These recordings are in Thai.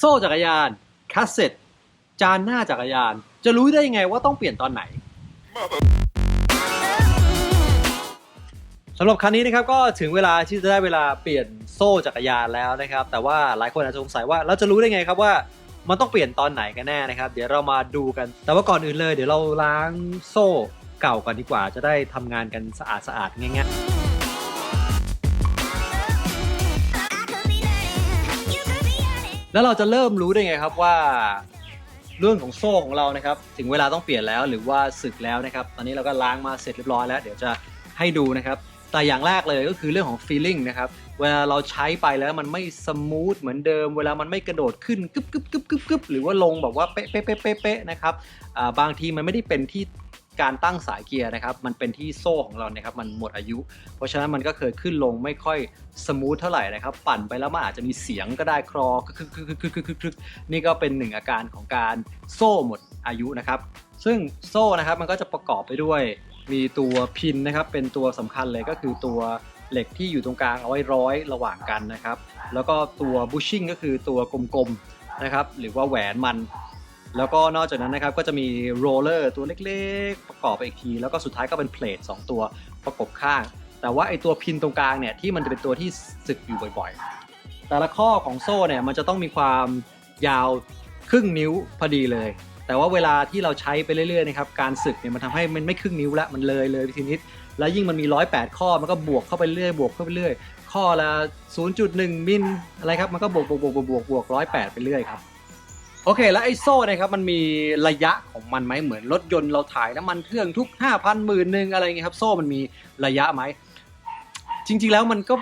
โซ่จักรยานคัสเซ็ตจานหน้าจักรยาน จะรู้ได้ยังไงว่าต้องเปลี่ยนตอนไหนสำหรับคันนี้นะครับก็ถึงเวลาที่จะได้เวลาเปลี่ยนโซ่จักรยานแล้วนะครับ แต่ว่าหลายคนอาจจะสงสัยว่าเราจะรู้ได้ไงครับว่ามันต้องเปลี่ยนตอนไหนกันแน่นะครับ เดี๋ยวเรามาดูกัน แต่ว่าก่อนอื่นเลย เดี๋ยวเราล้างโซ่เก่าก่อนดีกว่า จะได้ทำงานกันสะอาดสะอาดๆง่ายๆ แล้วเราจะเริ่มรู้ได้ไงครับว่า เรื่องของโซ่ของเรานะครับ ถึงเวลาต้องเปลี่ยนแล้วหรือว่าสึกแล้วนะครับ ตอนนี้เราก็ล้างมาเสร็จเรียบร้อยแล้ว เดี๋ยวจะให้ดูนะครับ แต่อย่างแรกเลยก็คือเรื่องของ feeling นะครับ เวลาเราใช้ไปแล้วมันไม่สมูทเหมือนเดิม เวลามันไม่กระโดดขึ้นกึบกึบกึบกึบกึบหรือว่าลงแบบว่าเป๊ะเป๊ะเป๊ะเป๊ะนะครับบางทีมันไม่ได้เป็นที่ การตั้งสายเกียร์นะครับ มันเป็นที่โซ่ของเรานะครับ มันหมดอายุ เพราะฉะนั้นมันก็เคยขึ้นลงไม่ค่อยสมูทเท่าไหร่นะครับ ปั่นไปแล้วมันอาจจะมีเสียงก็ได้คลอคึกคึกคึกคึกคึกคึกคึกนี่ก็เป็นหนึ่งอาการของการโซ่หมดอายุนะครับ ซึ่งโซ่นะครับมันก็จะประกอบไปด้วยมีตัวพินนะครับ เป็นตัวสำคัญเลยก็คือตัวเหล็กที่อยู่ตรงกลางเอาไว้ร้อยระหว่างกันนะครับ แล้วก็ตัวบูชชิ่งก็คือตัวกลมๆนะครับ หรือว่าแหวนมัน แล้วก็นอกจากนั้นนะครับก็จะมีโรลเลอร์ตัวเล็กๆ ประกอบไปอีกที แล้วก็สุดท้ายก็เป็นเพลท2ตัวประกบข้าง แต่ว่าไอตัวพินตรงกลางเนี่ยที่มันจะเป็นตัวที่สึกอยู่บ่อยๆ แต่ละข้อของโซ่เนี่ยมันจะต้องมีความยาวครึ่งนิ้วพอดีเลย แต่ว่าเวลาที่เราใช้ไปเรื่อยๆนะครับการสึกเนี่ยมันทำให้มันไม่ครึ่งนิ้วละมันเลยเลยไปทีนิดแล้วยิ่งมันมี 108 ข้อมันก็บวกเข้าไปเรื่อยบวกเข้าไปเรื่อยข้อละ0.1มิลอะไรครับมันก็บวกบวกบวกบวกบวกบวก108ไปเรื่อยครับ โอเค แล้วไอ้โซ่นะครับมันมีระยะของมันไหมเหมือนรถยนต์เราถ่ายน้ำมันเครื่องทุก 5,000หมื่นหนึ่งอะไรเงี้ยครับ โซ่มันมีระยะไหม จริง ๆ แล้วมันก็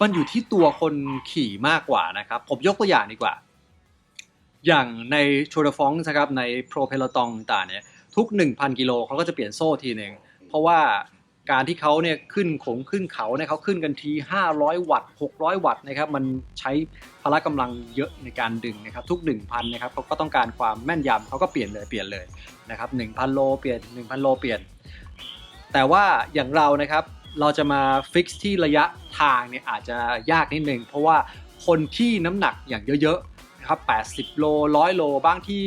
มันอยู่ที่ตัวคนขี่มากกว่านะครับ ผมยกตัวอย่างดีกว่า อย่างในโชว์ฟองนะครับในโปรเพลตองต่างเนี่ยทุก 1,000 กิโลเขาก็จะเปลี่ยนโซ่ทีหนึ่งเพราะว่า การที่เขาเนี่ยขึ้นขงขึ้นเขาเนี่ยเขาขึ้นกันที 500 วัตต์ 600 วัตต์นะครับมันใช้พละกำลังเยอะในการดึงนะครับทุก 1,000นะครับเขาก็ต้องการความแม่นยำเขาก็เปลี่ยนเลยเปลี่ยนเลยนะครับ1,000 โลเปลี่ยน 1,000 โลเปลี่ยน แต่ว่าอย่างเรานะครับเราจะมาฟิกซ์ที่ระยะทางเนี่ยอาจจะยากนิดนึงเพราะว่าคนที่น้ำหนักอย่างเยอะๆนะครับ80 โล 100 โลบางที่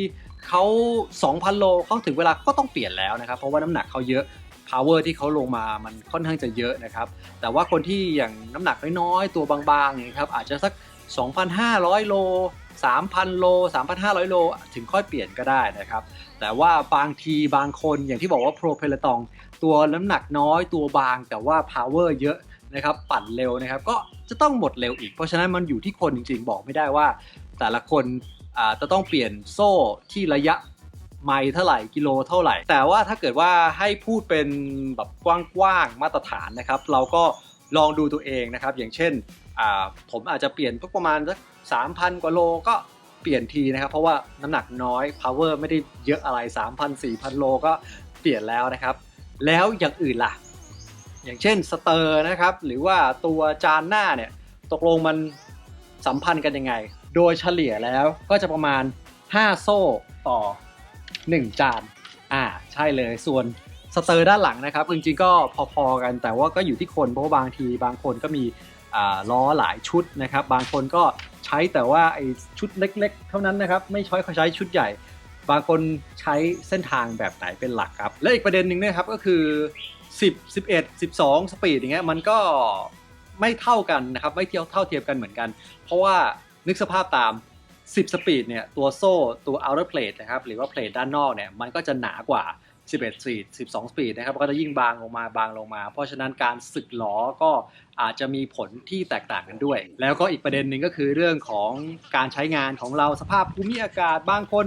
เขา2,000 โลเขาถึงเวลาก็ต้องเปลี่ยนแล้วนะครับ เพราะว่าน้ำหนักเขาเยอะ power ที่เขาลงมามันค่อนข้างจะเยอะนะครับ แต่ว่าคนที่อย่างน้ำหนักน้อยๆ ตัวบางๆนี่ครับอาจจะสัก 2,500 โล 3,000 โล 3,500 โล ถึงค่อยเปลี่ยนก็ได้นะครับ แต่ว่าบางทีบางคนอย่างที่บอกว่าโปรเพลตองตัวน้ำหนักน้อยตัวบางแต่ว่า power เยอะนะครับปั่นเร็วนะครับก็จะต้องหมดเร็วอีก เพราะฉะนั้นมันอยู่ที่คนจริงๆ บอกไม่ได้ว่า แต่ละคนจะต้องเปลี่ยนโซ่ที่ระยะ ไมล์เท่าไหร่กิโลเท่าไหร่ แต่ว่าถ้าเกิดว่าให้พูดเป็นแบบกว้างๆมาตรฐานนะครับ เราก็ลองดูตัวเองนะครับ อย่างเช่นผมอาจจะเปลี่ยนทุกประมาณสักสามพันกว่าโลก็เปลี่ยนทีนะครับ เพราะว่าน้ำหนักน้อย power ไม่ได้เยอะอะไร 3,000 4,000 โลก็เปลี่ยนแล้วนะครับ แล้วอย่างอื่นล่ะ อย่างเช่นสเตอร์นะครับ หรือว่าตัวจานหน้าเนี่ย ตกลงมันสัมพันธ์กันยังไง โดยเฉลี่ยแล้วก็จะประมาณ 5 โซ่ต่อ 1 จาน อ่าใช่เลยส่วนสเตอร์ด้านหลังนะครับจริงๆก็พอๆกันแต่ว่าก็อยู่ที่คนเพราะว่าบางทีบางคนก็มีล้อหลายชุดนะครับ บางคนก็ใช้แต่ว่าไอชุดเล็ก ๆ เท่านั้นนะครับ ไม่ใช้เขาใช้ชุดใหญ่ บางคนใช้เส้นทางแบบไหนเป็นหลักครับ และอีกประเด็นหนึ่งนะครับก็คือ 10 11 12 สปีดอย่างเงี้ยมันก็ไม่เท่ากันนะครับ ไม่เทียบเท่าเทียมกันเหมือนกัน เพราะว่านึกสภาพตาม 10 สปีดเนี่ยตัวโซ่ตัว outer plate นะครับหรือว่า plate ด้านนอกเนี่ยมันก็จะหนากว่า 11 สปีด 12 สปีดนะครับก็จะยิ่งบางลงมาบางลงมา เพราะฉะนั้นการสึกหลอก็อาจจะมีผลที่แตกต่างกันด้วย แล้วก็อีกประเด็นหนึ่งก็คือเรื่องของการใช้งานของเราสภาพภูมิอากาศบางคน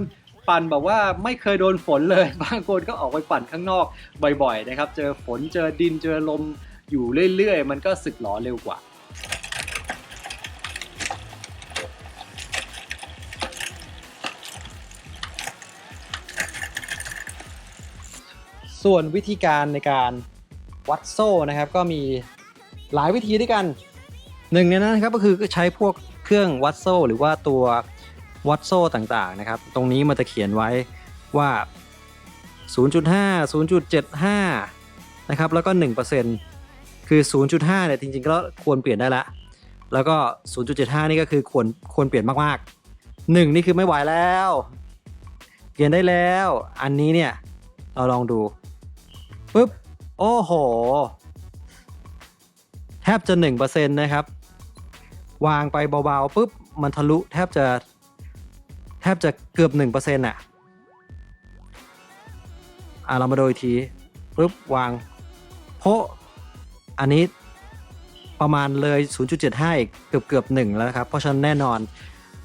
ปั่นแบบว่าไม่เคยโดนฝนเลย บางคนก็ออกไปปั่นข้างนอกบ่อยๆนะครับ เจอฝนเจอดินเจอลมอยู่เรื่อยๆ มันก็สึกหลอเร็วกว่า ส่วนวิธีการในการวัดโซ่นะครับก็มีหลายวิธีด้วยกันหนึ่งในนั้นนะครับก็คือใช้พวกเครื่องวัดโซ่ หรือว่าตัววัดโซ่ต่างๆนะครับ ตรงนี้มันจะเขียนไว้ว่า 0.5 0.75 นะครับ แล้วก็ 1%คือ 0.5 เนี่ยจริงๆ ก็ควรเปลี่ยนได้ละ แล้วก็ 0.75 นี่ก็คือควรควรเปลี่ยนมากหนึ่งนี่คือไม่ไหวแล้ว เปลี่ยนได้แล้ว อันนี้เนี่ยเราลองดู ปุ๊บ โอ้โห แทบจะหนึ่งเปอร์เซ็นต์นะครับ วางไปเบาๆปุ๊บ มันทะลุแทบจะ แทบจะเกือบหนึ่งเปอร์เซ็นต์อะอะเรามาดูอีกทีปุ๊บ วางโพะอันนี้ประมาณเลย 0.75 อีกเกือบเกือบหนึ่งแล้วนะครับ เพราะฉะนั้นแน่นอน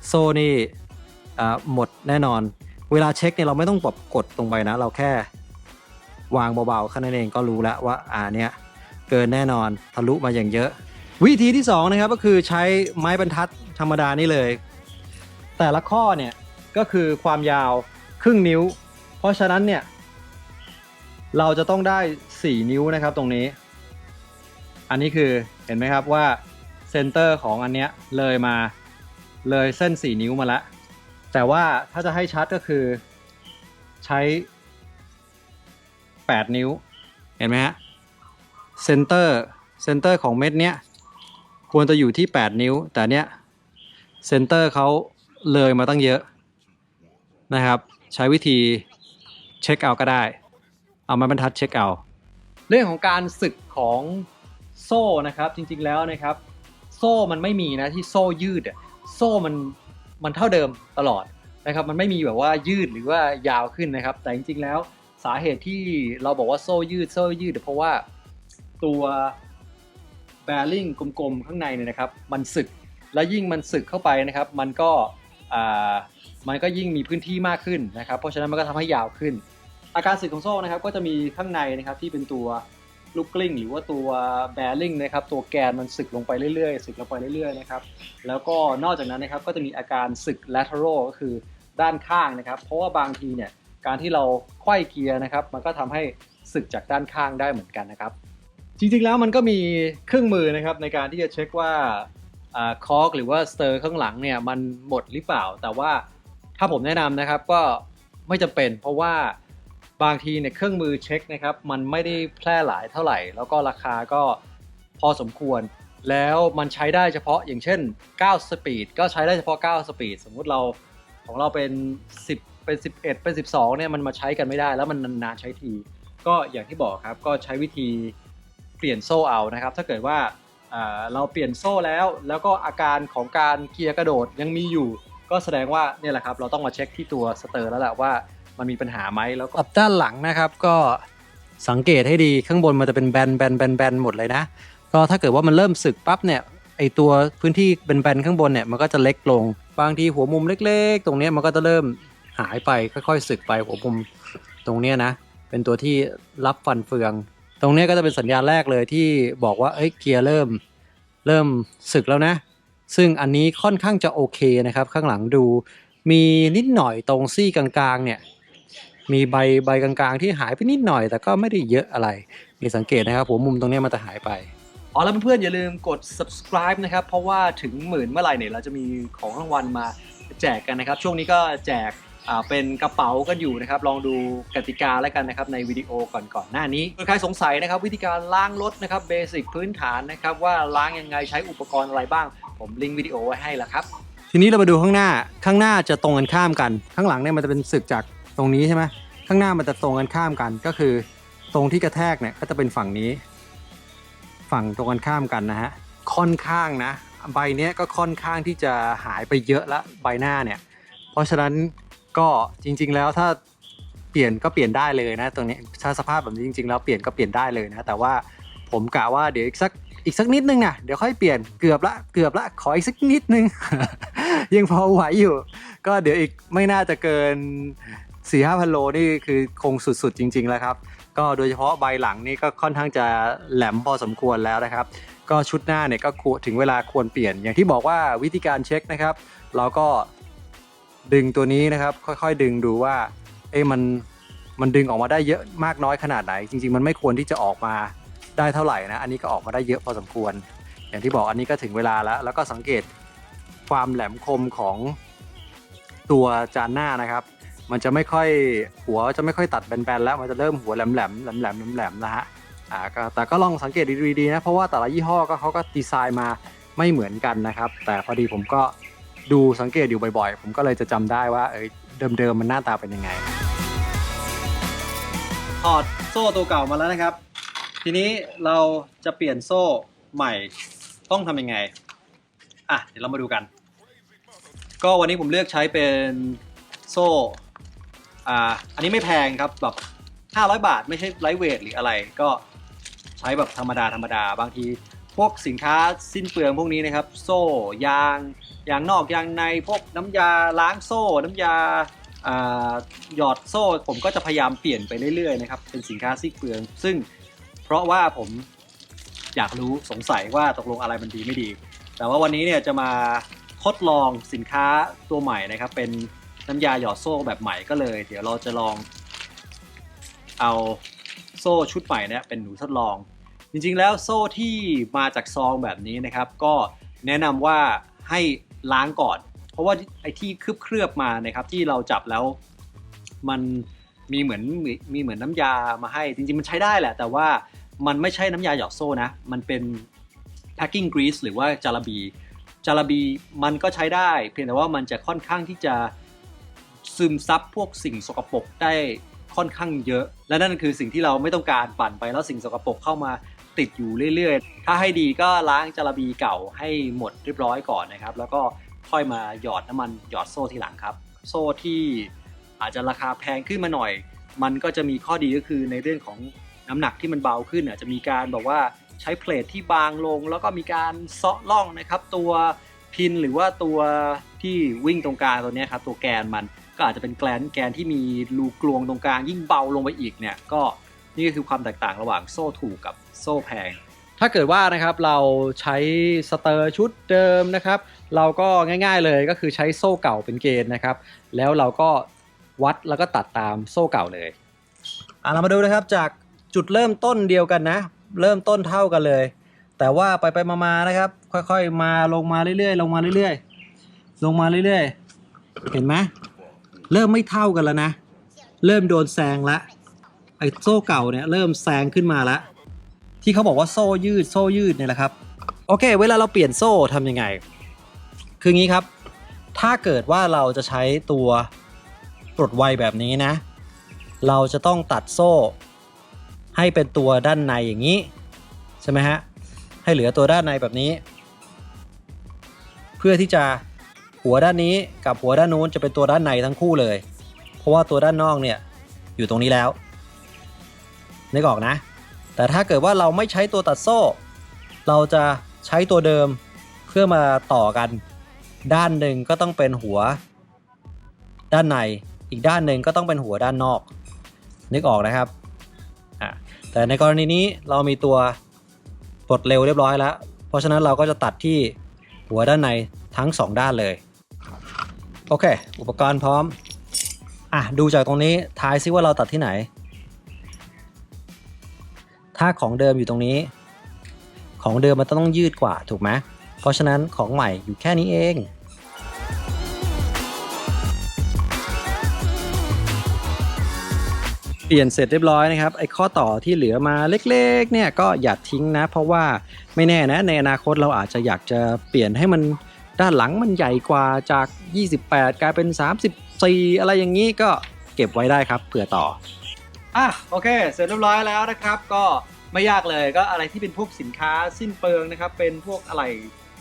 โซนี่อ่าหมดแน่นอน เวลาเช็คเนี่ยเราไม่ต้องแบบกดตรงไปนะ เราแค่ วางเบาๆแค่นั้นเองก็รู้แล้วว่าอ่าเนี้ยเกินแน่นอนทะลุมาอย่างเยอะ วิธีที่สองนะครับก็คือใช้ไม้บรรทัดธรรมดานี่เลย แต่ละข้อเนี่ยก็คือความยาวครึ่งนิ้ว เพราะฉะนั้นเนี่ยเราจะต้องได้ 4 นิ้วนะครับตรงนี้ อันนี้คือเห็นไหมครับว่าเซนเตอร์ของอันเนี้ยเลยมาเลยเส้น 4 นิ้วมาล้วแต่ว่าถ้าจะให้ชัดก็คือใช้ 8 นิ้ว เห็นไหมฮะเซนเตอร์เซนเตอร์ของเม็ดเนี้ยควรจะอยู่ที่ 8 นิ้ว แต่เนี้ยเซนเตอร์เขาเลยมาตั้งเยอะนะครับ ใช้วิธีเช็คเอาก็ได้ เอามาบรรทัดเช็คเอา เรื่องของการสึกของโซ่นะครับจริงๆแล้วนะครับ โซ่มันไม่มีนะที่โซ่ยืดอะโซ่มันมันเท่าเดิมตลอดนะครับ มันไม่มีแบบว่ายืดหรือว่ายาวขึ้นนะครับ แต่จริงๆแล้ว สาเหตุที่เราบอกว่าโซ่ยืดโซ่ยืดเพราะว่าตัวแบริ่งกลมๆ ข้างในเนี่ยนะครับ มันสึกและยิ่งมันสึกเข้าไปนะครับ มันก็มันก็ยิ่งมีพื้นที่มากขึ้นนะครับ เพราะฉะนั้นมันก็ทำให้ยาวขึ้น อาการสึกของโซ่นะครับ ก็จะมีข้างในนะครับที่เป็นตัวลูกกลิ้งหรือว่าตัวแบริ่งนะครับ ตัวแกนมันสึกลงไปเรื่อยๆสึกลงไปเรื่อยๆนะครับ แล้วก็นอกจากนั้นนะครับก็จะมีอาการสึก lateral ก็คือด้านข้างนะครับ เพราะว่าบางทีเนี่ย การที่เราไขว้เกียร์นะครับ มันก็ทำให้สึกจากด้านข้างได้เหมือนกันนะครับ จริงๆแล้วมันก็มีเครื่องมือนะครับในการที่จะเช็คว่าคอกหรือว่าสเตอร์ข้างหลังเนี่ยมันหมดหรือเปล่า แต่ว่าถ้าผมแนะนำนะครับก็ไม่จำเป็น เพราะว่าบางทีเนี่ยเครื่องมือเช็คนะครับ มันไม่ได้แพร่หลายเท่าไหร่ แล้วก็ราคาก็พอสมควร แล้วมันใช้ได้เฉพาะอย่างเช่น 9 สปีดก็ใช้ได้เฉพาะ 9 สปีด สมมุติเราของเราเป็น 10 เป็น 11 เป็น 12เนี่ยมันมาใช้กันไม่ได้ แล้วมันนานๆใช้ที ก็อย่างที่บอกครับก็ใช้วิธีเปลี่ยนโซ่เอานะครับ ถ้าเกิดว่าเราเปลี่ยนโซ่แล้ว แล้วก็อาการของการเกียร์กระโดดยังมีอยู่ ก็แสดงว่าเนี่ยแหละครับเราต้องมาเช็คที่ตัวสเตอร์แล้วแหละว่ามันมีปัญหาไหมแล้วก็ด้านหลังนะครับก็สังเกตให้ดีข้างบนมันจะเป็นแบนแบนแบนแบนหมดเลยนะ ก็ถ้าเกิดว่ามันเริ่มสึกปั๊บเนี่ยไอตัวพื้นที่แบนข้างบนเนี่ยมันก็จะเล็กลง บางทีหัวมุมเล็ก ๆ ตรงนี้มันก็จะเริ่ม หายไปค่อยๆสึกไปหัวมุมตรงเนี้ยนะ เป็นตัวที่รับฟันเฟือง ตรงเนี้ยก็จะเป็นสัญญาณแรกเลยที่บอกว่าเอ้ยเกียร์เริ่มเริ่มสึกแล้วนะ ซึ่งอันนี้ค่อนข้างจะโอเคนะครับ ข้างหลังดู มีนิดหน่อยตรงซี่กลางๆเนี่ยมีใบใบกลางๆที่หายไปนิดหน่อย แต่ก็ไม่ได้เยอะอะไร มีสังเกตนะครับหัวมุมตรงเนี้ยมันจะหายไปอ๋อแล้วเพื่อนๆอย่าลืมกด subscribe นะครับ เพราะว่าถึงหมื่นเมื่อไหร่เนี่ยเราจะมีของรางวัลมาแจกกันนะครับ ช่วงนี้ก็แจก เป็นกระเป๋ากันอยู่นะครับ ลองดูกติกาแล้วกันนะครับในวิดีโอก่อนๆหน้านี้ใครสงสัยนะครับวิธีการล้างรถนะครับเบสิกพื้นฐานนะครับว่าล้างยังไงใช้อุปกรณ์อะไรบ้าง ผมลิงก์วิดีโอไว้ให้แล้วครับ ทีนี้เรามาดูข้างหน้าข้างหน้าจะตรงกันข้ามกัน ข้างหลังเนี่ยมันจะเป็นสึกจากตรงนี้ใช่ไหมข้างหน้ามันจะตรงกันข้ามกันก็คือ ตรงที่กระแทกเนี่ยก็จะเป็นฝั่งนี้ ฝั่งตรงกันข้ามกันนะฮะค่อนข้างนะ ใบเนี้ยก็ค่อนข้างที่จะหายไปเยอะละใบหน้าเนี่ย เพราะฉะนั้น ก็จริง ๆ แล้วถ้าเปลี่ยนก็เปลี่ยนได้เลยนะตรงนี้ถ้าสภาพแบบนี้จริง ๆ แล้วเปลี่ยนก็เปลี่ยนได้เลยนะ แต่ว่าผมกะว่าเดี๋ยวอีกสักอีกสักนิดนึงนะเดี๋ยวค่อยเปลี่ยนเกือบละเกือบละขออีกสักนิดนึง ยังพอไหวอยู่ ก็เดี๋ยวอีกไม่น่าจะเกิน4ี่ห้าพันโลนี่คือคงสุดๆจริง ๆ แล้วครับ ก็โดยเฉพาะใบหลังนี่ก็ค่อนข้างจะแหลมพอสมควรแล้วนะครับ ก็ชุดหน้าเนี่ยก็ถึงเวลาควรเปลี่ยน อย่างที่บอกว่าวิธีการเช็คนะครับ เราก็ ดึงตัวนี้นะครับ ค่อยๆ ดึงดูว่าเอ้มันมันดึงออกมาได้เยอะมากน้อยขนาดไหน จริง ๆ มันไม่ควรที่จะออกมาได้เท่าไหร่นะ อันนี้ก็ออกมาได้เยอะพอสมควร อย่างที่บอกอันนี้ก็ถึงเวลาแล้ว แล้วก็สังเกตความแหลมคมของตัวจานหน้านะครับ มันจะไม่ค่อยหัวจะไม่ค่อยตัดแบนๆแล้วมันจะเริ่มหัวแหลมๆแหลมๆแหลมๆแหลมนะฮะอ่าแต่ก็ลองสังเกตดีๆนะเพราะว่าแต่ละยี่ห้อก็เขาก็ดีไซน์มาไม่เหมือนกันนะครับ แต่พอดีผมก็ ดูสังเกตอยู่บ่อยๆ ผมก็เลยจะจำได้ว่าเอ้ยเดิมๆมันหน้าตาเป็นยังไง ถอดโซ่ตัวเก่ามาแล้วนะครับ ทีนี้เราจะเปลี่ยนโซ่ใหม่ต้องทำยังไง อะ เดี๋ยวเรามาดูกัน ก็วันนี้ผมเลือกใช้เป็นโซ่อ่าอันนี้ไม่แพงครับแบบ500 บาทไม่ใช่ไลท์เวทหรืออะไรก็ใช้แบบธรรมดาธรรมดา บางที พวกสินค้าสิ้นเปลืองพวกนี้นะครับ โซ่ยาง อย่างนอกอย่างในพวกน้ำยาล้างโซ่ น้ำยาอ่าหยอดโซ่ ผมก็จะพยายามเปลี่ยนไปเรื่อยๆนะครับเป็นสินค้าสิ้นเปลือง ซึ่งเพราะว่าผมอยากรู้สงสัยว่าตกลงอะไรมันดีไม่ดี แต่ว่าวันนี้เนี่ยจะมาทดลองสินค้าตัวใหม่นะครับ เป็นน้ำยาหยอดโซ่แบบใหม่ก็เลย เดี๋ยวเราจะลอง เอาโซ่ชุดใหม่เนี่ยเป็นหนูทดลอง จริงๆแล้วโซ่ที่มาจากซองแบบนี้นะครับ ก็แนะนำว่าให้ ล้างก่อน เพราะว่าไอ้ที่เคลือบๆมานะครับที่เราจับแล้วมันมีเหมือนมีมีเหมือนน้ำยามาให้จริงๆมันใช้ได้แหละ แต่ว่ามันไม่ใช่น้ำยาหยอดโซ่นะ มันเป็น packing grease หรือว่าจาระบี จาระบีมันก็ใช้ได้ เพียงแต่ว่ามันจะค่อนข้างที่จะซึมซับพวกสิ่งสกปรกได้ค่อนข้างเยอะ และนั่นคือสิ่งที่เราไม่ต้องการปั่นไปแล้วสิ่งสกปรกเข้ามา ติดอยู่เรื่อยๆ ถ้าให้ดีก็ล้างจาระบีเก่าให้หมดเรียบร้อยก่อนนะครับ แล้วก็ค่อยมาหยอดน้ำมันหยอดโซ่ทีหลังครับ โซ่ที่อาจจะราคาแพงขึ้นมาหน่อย มันก็จะมีข้อดีก็คือในเรื่องของน้ำหนักที่มันเบาขึ้นอาจจะมีการบอกว่าใช้เพลทที่บางลง แล้วก็มีการเซาะล่องนะครับ ตัวพินหรือว่าตัวที่วิ่งตรงกลางตัวนี้ครับตัวแกนมันก็อาจจะเป็นแกนแกนที่มีรูกลวงตรงกลางยิ่งเบาลงไปอีกเนี่ยก็ นี่ก็คือความแตกต่างระหว่างโซ่ถูกกับโซ่แพง ถ้าเกิดว่านะครับเราใช้สเตอร์ชุดเดิมนะครับ เราก็ง่าย ๆเลยก็คือใช้โซ่เก่าเป็นเกณฑ์นะครับ แล้วเราก็วัดแล้วก็ตัดตามโซ่เก่าเลยอะเรามาดูนะครับจากจุดเริ่มต้นเดียวกันนะ เริ่มต้นเท่ากันเลย แต่ว่าไปไปๆมาๆนะครับ ค่อยๆมาลงมาเรื่อยๆ ลงมาเรื่อยๆ ลงมาเรื่อยๆ เห็นไหมเริ่มไม่เท่ากันแล้วนะ เริ่มโดนแซงละ ไอ้โซ่เก่าเนี่ยเริ่มแซงขึ้นมาละที่เขาบอกว่าโซ่ยืดโซ่ยืดเนี่ยแหละครับ โอเค เวลาเราเปลี่ยนโซ่ทำยังไง คืองี้ครับ ถ้าเกิดว่าเราจะใช้ตัวปลดไวแบบนี้นะ เราจะต้องตัดโซ่ ให้เป็นตัวด้านในอย่างนี้ ใช่ไหมฮะ ให้เหลือตัวด้านในแบบนี้ เพื่อที่จะหัวด้านนี้กับหัวด้านนู้นจะเป็นตัวด้านในทั้งคู่เลย เพราะว่าตัวด้านนอกเนี่ยอยู่ตรงนี้แล้ว นึกออกนะ แต่ถ้าเกิดว่าเราไม่ใช้ตัวตัดโซ่ เราจะใช้ตัวเดิมเพื่อมาต่อกัน ด้านหนึ่งก็ต้องเป็นหัว ด้านในอีกด้านหนึ่งก็ต้องเป็นหัวด้านนอก นึกออกนะครับอะแต่ในกรณีนี้เรามีตัวปลดเร็วเรียบร้อยแล้ว เพราะฉะนั้นเราก็จะตัดที่หัวด้านในทั้งสองด้านเลย โอเค อุปกรณ์พร้อมอะดูจากตรงนี้ทายซิว่าเราตัดที่ไหน ถ้าของเดิมอยู่ตรงนี้ ของเดิมมันต้องยืดกว่าถูกไหมเพราะฉะนั้นของใหม่อยู่แค่นี้เอง เปลี่ยนเสร็จเรียบร้อยนะครับไอ้ข้อต่อที่เหลือมาเล็กๆเนี่ยก็อย่าทิ้งนะ เพราะว่าไม่แน่นะในอนาคตเราอาจจะอยากจะเปลี่ยนให้มันด้านหลังมันใหญ่กว่าจาก 28 กลายเป็น 34 อะไรอย่างนี้ก็เก็บไว้ได้ครับเผื่อต่อ อะโอเค เสร็จเรียบร้อยแล้วนะครับ ก็ไม่ยากเลยก็อะไรที่เป็นพวกสินค้าสิ้นเปลืองนะครับ เป็นพวกอะไร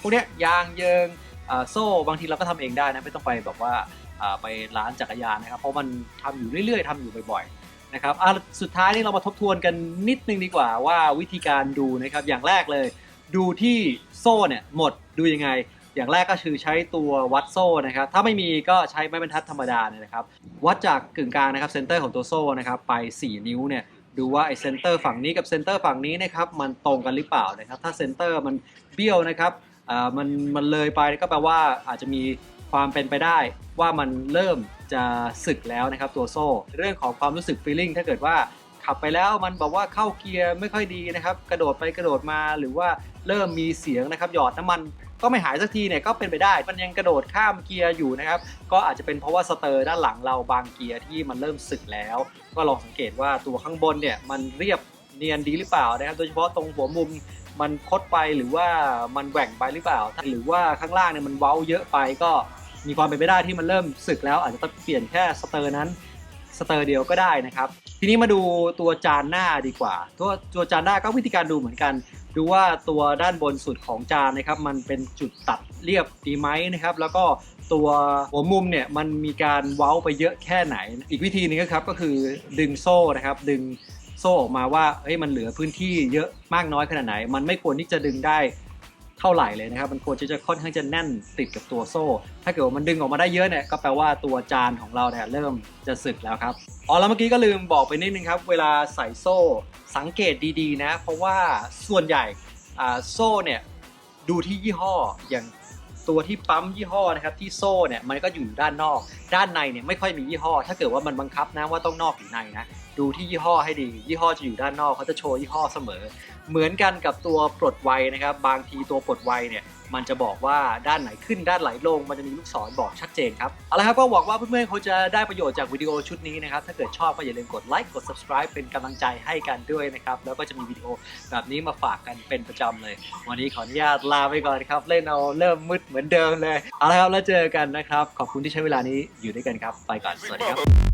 พวกเนี้ยยางเยิงอ่าโซ่บางทีเราก็ทำเองได้นะไม่ต้องไปแบบว่าอ่าไปร้านจักรยานนะครับ เพราะมันทำอยู่เรื่อยๆทำอยู่บ่อยๆนะครับอะสุดท้ายนี่เรามาทบทวนกันนิดนึงดีกว่าว่าวิธีการดูนะครับอย่างแรกเลย ดูที่โซ่เนี่ยหมดดูยังไง อย่างแรกก็คือใช้ตัววัดโซ่นะครับ ถ้าไม่มีก็ใช้ไม้บรรทัดธรรมดาเนี่ยนะครับ วัดจากกึ่งกลางนะครับเซนเตอร์ของตัวโซ่นะครับไป 4 นิ้วเนี่ยดูว่าไอเซนเตอร์ฝั่งนี้กับเซนเตอร์ฝั่งนี้นะครับมันตรงกันหรือเปล่านะครับ ถ้าเซนเตอร์มันเบี้ยวนะครับอ่ามันมันเลยไปก็แปลว่าอาจจะมีความเป็นไปได้ว่ามันเริ่มจะสึกแล้วนะครับตัวโซ่ เรื่องของความรู้สึก feeling ถ้าเกิดว่า ขับไปแล้วมันบอกว่าเข้าเกียร์ไม่ค่อยดีนะครับ กระโดดไปกระโดดมาหรือว่าเริ่มมีเสียงนะครับหยอดน้ำมันก็ไม่หายสักทีเนี่ยก็เป็นไปได้ มันยังกระโดดข้ามเกียร์อยู่นะครับ ก็อาจจะเป็นเพราะว่าสเตอร์ด้านหลังเราบางเกียร์ที่มันเริ่มสึกแล้ว ก็ลองสังเกตว่าตัวข้างบนเนี่ยมันเรียบเนียนดีหรือเปล่านะครับ โดยเฉพาะตรงหัวมุมมันคดไปหรือว่ามันแหว่งไปหรือเปล่า หรือว่าข้างล่างเนี่ยมันเว้าเยอะไปก็มีความเป็นไปได้ที่มันเริ่มสึกแล้ว อาจจะต้องเปลี่ยนแค่สเตอร์นั้น สเตอร์เดียวก็ได้นะครับ ทีนี้มาดูตัวจานหน้าดีกว่า ตัวตัวจานหน้าก็วิธีการดูเหมือนกัน ดูว่าตัวด้านบนสุดของจานนะครับ มันเป็นจุดตัดเรียบดีไหมนะครับ แล้วก็ตัวหัวมุมเนี่ยมันมีการเว้าไปเยอะแค่ไหน อีกวิธีหนึงก็ครับก็คือดึงโซ่นะครับ ดึงโซ่ออกมาว่าเฮ้ยมันเหลือพื้นที่เยอะมากน้อยขนาดไหน มันไม่ควรที่จะดึงได้ เท่าไหร่เลยนะครับ มันควรจะจะค่อนข้างจะแน่นติดกับตัวโซ่ ถ้าเกิดว่ามันดึงออกมาได้เยอะเนี่ยก็แปลว่าตัวจานของเราเนี่ยเริ่มจะสึกแล้วครับอ๋อแล้วเมื่อกี้ก็ลืมบอกไปนิดนึงครับ เวลาใส่โซ่สังเกตดีๆนะ เพราะว่าส่วนใหญ่โซ่เนี่ยดูที่ยี่ห้ออย่างตัวที่ปั๊มยี่ห้อนะครับที่โซ่เนี่ยมันก็อยู่ด้านนอก ด้านในเนี่ยไม่ค่อยมียี่ห้อ ถ้าเกิดว่ามันบังคับนะว่าต้องนอกหรือในนะดูที่ยี่ห้อให้ดี ยี่ห้อจะอยู่ด้านนอกเขาจะโชว์ยี่ห้อเสมอ เหมือนกันกับตัวปลดไวนะครับ บางทีตัวปลดไวเนี่ยมันจะบอกว่าด้านไหนขึ้นด้านไหนลง มันจะมีลูกศรบอกชัดเจนครับ เอาละครับก็หวังว่าเพื่อนๆเขาจะได้ประโยชน์จากวิดีโอชุดนี้นะครับ ถ้าเกิดชอบก็อย่าลืมกดไลค์กด subscribe เป็นกำลังใจให้กันด้วยนะครับ แล้วก็จะมีวิดีโอแบบนี้มาฝากกันเป็นประจำเลย วันนี้ขออนุญาตลาไปก่อนครับ เล่นเอาเริ่มมืดเหมือนเดิมเลย เอาละครับแล้วเจอกันนะครับ ขอบคุณที่ใช้เวลานี้อยู่ด้วยกันครับ ไปก่อน สวัสดีครับ